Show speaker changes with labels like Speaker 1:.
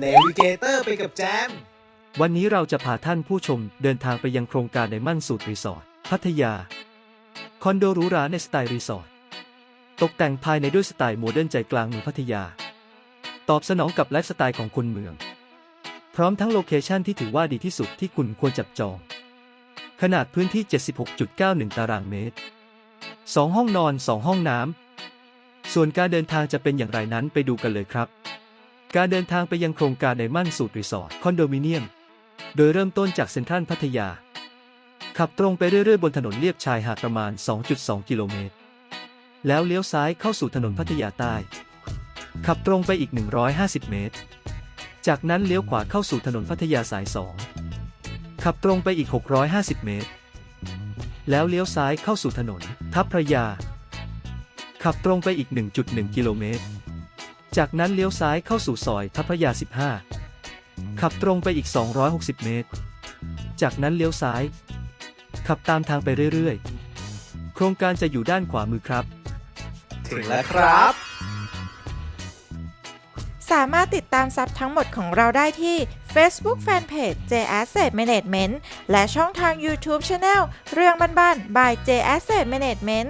Speaker 1: เนวิเกเตอร์ไปกับแจม
Speaker 2: วันนี้เราจะพาท่านผู้ชมเดินทางไปยังโครงการในมั่นสูตรรีสอร์ทพัทยา คอนโดหรูหราในสไตล์รีสอร์ทตกแต่งภายในด้วยสไตล์โมเดิร์นใจกลางเมืองพัทยา ตอบสนองกับไลฟ์สไตล์ของคนเมือง พร้อมทั้งโลเคชันที่ถือว่าดีที่สุดที่คุณควรจับจอง ขนาดพื้นที่ 76.91 ตารางเมตร 2 ห้องนอน 2 ห้องน้ำส่วนการเดินทางจะเป็นอย่างไรนั้นไปดูกันเลยครับ การเดินทางไปยังโครงการในมั่นสูตรรีสอร์ทคอนโดมิเนียม โดยเริ่มต้นจากเซ็นทรัลพัทยา ขับตรงไปเรื่อยๆ บนถนนเลียบชายหาดประมาณ 2.2 กิโลเมตร แล้วเลี้ยวซ้ายเข้าสู่ถนนพัทยาใต้ ขับตรงไปอีก 150 เมตร จากนั้นเลี้ยวขวาเข้าสู่ถนนพัทยาสาย 2 ขับตรงไปอีก 650 เมตร แล้วเลี้ยวซ้ายเข้าสู่ถนนทับพระยา ขับตรงไปอีก 1.1 กิโลเมตร จากนั้นเลี้ยวซ้ายเข้าสู่ซอยทัพพระยา 15 ขับตรงไปอีก 260 เมตร จากนั้นเลี้ยวซ้าย ขับตามทางไปเรื่อยๆ โครงการจะอยู่ด้านขวามือครับ
Speaker 1: ถึงแล้วครับ
Speaker 3: สามารถติดตามซับทั้งหมดของเราได้ที่ Facebook Fanpage J Asset Management และช่องทาง YouTube Channel เรื่องบ้านๆ by J Asset Management